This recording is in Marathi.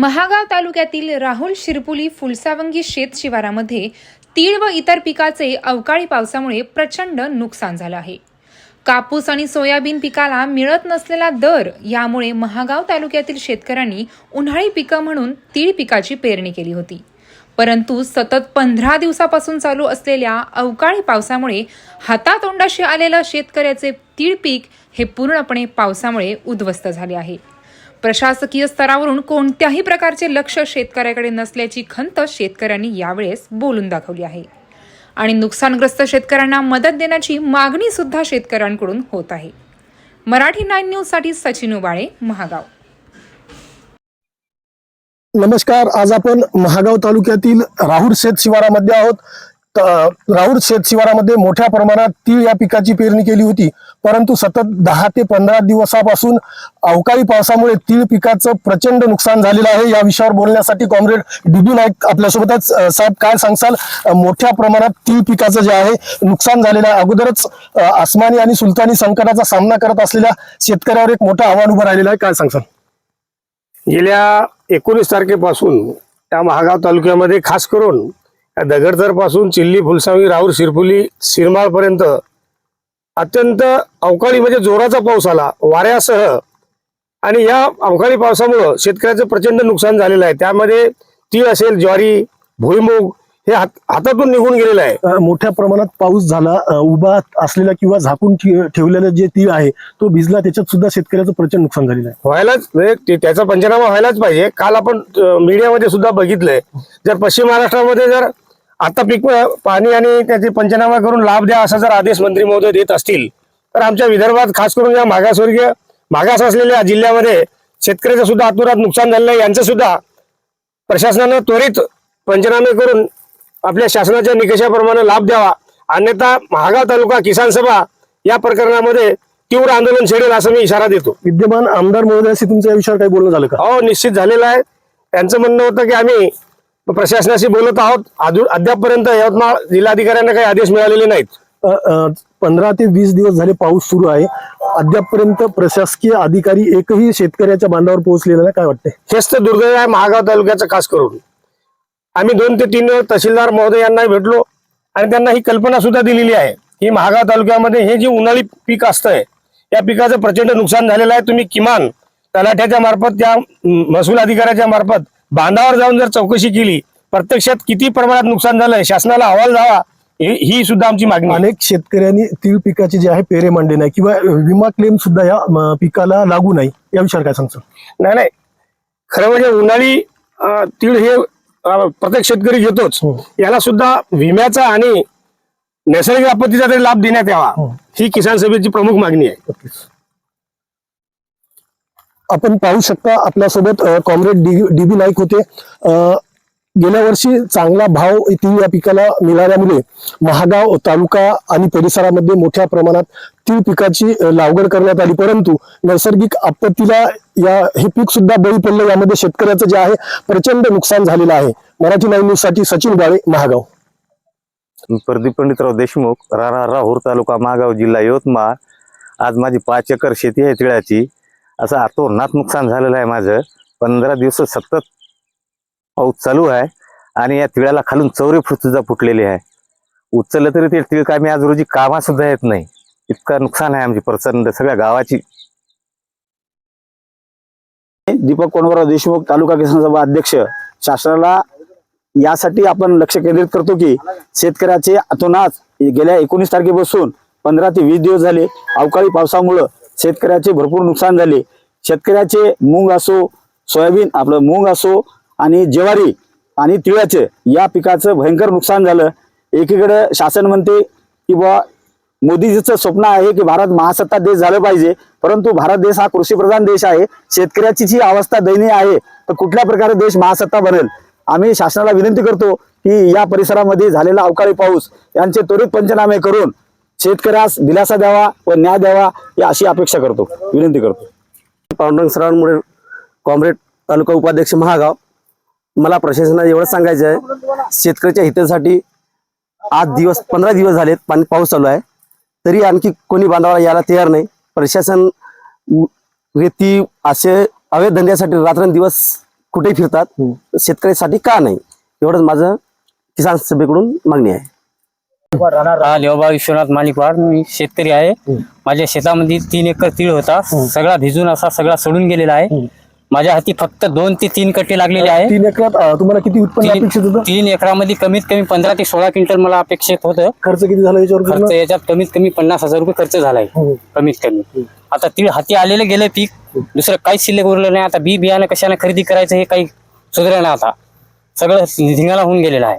महागाव तालुक्यातील राहुल शिरपुली फुलसावंगी शेत शिवारामध्ये तीळ व इतर पिकाचे अवकाळी पावसामुळे प्रचंड नुकसान झालं आहे. कापूस आणि सोयाबीन पिकाला मिळत नसलेला दर यामुळे महागाव तालुक्यातील शेतकऱ्यांनी उन्हाळी पिकं म्हणून तीळ पिकाची पेरणी केली होती. परंतु सतत पंधरा दिवसापासून चालू असलेल्या अवकाळी पावसामुळे हातातोंडाशी आलेलं शेतकऱ्याचे तीळ पीक हे पूर्णपणे पावसामुळे उद्ध्वस्त झाले आहे. प्रशासकीय स्तरावरून कोणत्याही प्रकारचे लक्ष शेतकऱ्याकडे नसल्याची खंत शेतकऱ्यांनी यावेळेस बोलून दाखवली आहे. आणि नुकसानग्रस्त शेतकऱ्यांना मदत देण्याची मागणी सुद्धा शेतकऱ्यांकडून होत आहे. मराठी नाईन न्यूजसाठी सचिन उबाळे महागाव. नमस्कार आज आपण महागाव तालुक्यातील राहुर शेत शिवारामध्ये आहोत. राहुर शेत शिवारामध्ये मोठ्या प्रमाणात तीळ या पिकाची पेरणी केली होती. परंतु सतत दहा ते पंधरा दिवसापासून अवकाळी पावसामुळे तीळ पिकाचं प्रचंड नुकसान झालेलं आहे. या विषयावर बोलण्यासाठी कॉम्रेड डीबी नाईक आपल्यासोबतच साहेब काय सांगसाल? मोठ्या प्रमाणात तीळ पिकाचं जे आहे नुकसान झालेलं आहे. अगोदरच आसमानी आणि सुलतानी संकटाचा सामना करत असलेल्या शेतकऱ्यावर एक मोठं आव्हान उभं राहिलेलं आहे. काय सांगसाल? गेल्या एकोणीस तारखेपासून त्या महागाव तालुक्यामध्ये खास करून या चिल्ली फुलसावी राऊर शिरपुली सिरमाळपर्यंत अत्यंत अवकाळी म्हणजे जोराचा पाऊस आला वाऱ्यासह. आणि या अवकाळी पावसामुळं शेतकऱ्याचं प्रचंड नुकसान झालेलं आहे. त्यामध्ये तीळ असेल ज्वारी भुईमूग हे हात हातातून निघून गेलेलं आहे. मोठ्या प्रमाणात पाऊस झाला उभा असलेला किंवा झाकून ठेवलेलं जे तीळ आहे तो भिजला त्याच्यात सुद्धा शेतकऱ्याचं प्रचंड नुकसान झालेलं आहे. व्हायलाच म्हणजे त्याचा पंचनामा व्हायलाच पाहिजे. काल आपण मीडियामध्ये सुद्धा बघितलंय. जर पश्चिम महाराष्ट्रामध्ये जर आता पीक पाणी आणि त्याचे पंचनामा करून लाभ द्या असा जर आदेश मंत्री महोदय देत असतील तर आमच्या विदर्भात खास करून या मागासवर्गीय मागास असलेल्या जिल्ह्यामध्ये शेतकऱ्याचं सुद्धा आत्मरात नुकसान झालेलं आहे. यांचं सुद्धा प्रशासनानं त्वरित पंचनामे करून आपल्या शासनाच्या निकषाप्रमाणे लाभ द्यावा. अन्यथा महागाव तालुका किसान सभा या प्रकरणामध्ये तीव्र आंदोलन छेडेल असं मी इशारा देतो. विद्यमान आमदार महोदयाशी तुमचं या विषयावर काही बोलणं झालं का? हो निश्चित झालेलं आहे. त्यांचं म्हणणं होतं की आम्ही प्रशासनाशी बोलत आहोत. अजून अद्यापपर्यंत यवतमाळ जिल्हाधिकाऱ्यांना काही आदेश मिळालेले नाहीत. पंधरा ते वीस दिवस झाले पाऊस सुरू आहे. अद्यापपर्यंत प्रशासकीय अधिकारी एकही शेतकऱ्याच्या बांधावर पोहोचलेला नाही. काय वाटतंय? हेच तर दुर्दैव आहे महागाव तालुक्याचं खास करून. आम्ही दोन ते तीन वेळ तहसीलदार महोदयांना भेटलो आणि त्यांना ही कल्पना सुद्धा दिलेली आहे की महागाव तालुक्यामध्ये हे जे उन्हाळी पीक असतंय या पिकाचं प्रचंड नुकसान झालेलं आहे. तुम्ही किमान तलाठ्याच्या मार्फत त्या महसूल अधिकाऱ्याच्या मार्फत बांधावर जाऊन जर चौकशी केली प्रत्यक्षात किती प्रमाणात नुकसान झालंय शासनाला अहवाल द्यावा ही सुद्धा आमची मागणी आहे. अनेक शेतकऱ्यांनी तीळ पिकाचे जे आहे पेरे मांडले नाही किंवा विमा क्लेम सुद्धा या पिकाला लागू नाही. या विषयावर काय सांगतो नाही नाही. खरं म्हणजे उन्हाळी तीळ हे प्रत्येक शेतकरी घेतोच. हो. याला सुद्धा विम्याचा आणि नैसर्गिक आपत्तीचा तरी लाभ देण्यात यावा. हो. ही किसान सभेची प्रमुख मागणी आहे. आपण पाहू शकता आपल्यासोबत कॉम्रेड डी बी नाईक होते. गेल्या वर्षी चांगला भाव तीळ या पिकाला मिळाल्यामुळे महागाव तालुका आणि परिसरामध्ये मोठ्या प्रमाणात तीळ पिकाची लागवड करण्यात आली. परंतु नैसर्गिक आपत्तीला या हे पीक सुद्धा बळी पडलं. यामध्ये शेतकऱ्याचं जे आहे प्रचंड नुकसान झालेलं आहे. मराठी नाईन न्यूजसाठी सचिन बाळे महागाव. प्रदीप पंडितराव देशमुख राहूर तालुका महागाव जिल्हा यवतमाळ. आज माझी पाच एकर शेती आहे तिळाची. असं आतोरणात नुकसान झालेलं आहे माझं. पंधरा दिवस सतत पाऊस चालू आहे आणि या तिळाला खालून चौरे फुटसुद्धा फुटलेली आहे. उचललं तरी ते तिळ कामी आज रोजी कामा सुद्धा येत नाही. इतकं नुकसान आहे आमची प्रचंड सगळ्या गावाची. दीपक कोंडवरा देशमुख तालुका किसान सभा अध्यक्ष. शासनाला यासाठी आपण लक्ष केंद्रित करतो की शेतकऱ्याचे आतोनाच गेल्या एकोणीस तारखेपासून पंधरा ते वीस दिवस झाले अवकाळी पावसामुळं शेतकऱ्याचे भरपूर नुकसान झाले. शेतकऱ्याचे मूग असो सोयाबीन आपलं मूग असो आणि ज्वारी आणि तिळाचे या पिकाचं भयंकर नुकसान झालं. एकीकडे शासन म्हणते की बुवा मोदीजीचं स्वप्न आहे की भारत महासत्ता देश झालं पाहिजे. परंतु भारत देश हा कृषीप्रधान देश आहे. शेतकऱ्याची जी अवस्था दयनीय आहे. तर कुठल्या प्रकारे देश महासत्ता बनेल? आम्ही शासनाला विनंती करतो की या परिसरामध्ये झालेला अवकाळी पाऊस यांचे त्वरित पंचनामे करून शेतकऱ्यास दिलासा द्यावा व न्याय द्यावा ही अशी अपेक्षा करतो विनंती करतो. पांडुरंग सरांमुळे कॉम्रेड तालुका उपाध्यक्ष महागाव मला प्रशासनाला एवढं सांगायचं आहे शेतकऱ्याच्या हितासाठी आज दिवस पंधरा दिवस झालेत पाणी पाऊस चालू आहे तरी आणखी कोणी बांधावाला यायला तयार नाही. प्रशासन रेती असे अवैध धंद्यासाठी रात्रंदिवस कुठेही फिरतात शेतकऱ्यासाठी का नाही? एवढंच माझं किसान सभेकडून मागणी आहे. हा लेवबा विश्वनाथ मालिकवाड मी शेतकरी आहे. माझ्या शेतामध्ये तीन एकर तीळ होता. सगळा भिजून असा सगळा सडून गेलेला आहे. माझ्या हाती फक्त दोन ते तीन कट्टे लागलेले आहे. तीन एकरात अं, तुम्हाला किती उत्पन्न अपेक्षित होतं? तीन एकरामध्ये कमीत कमी पंधरा ते सोळा क्विंटल मला अपेक्षित होतं. खर्च किती झाला याच्यावर? खर्च याच्यात कमीत कमी पन्नास हजार रुपये खर्च झालाय हो. कमीत कमी. आता तीळ हाती आलेले गेले पीक. दुसरं काहीच शिल्लक उरलं नाही. आता बी बियाणं कशाने खरेदी करायचं हे काही सुधारणा आता. सगळं धिंगाणा होऊन गेलेलं आहे.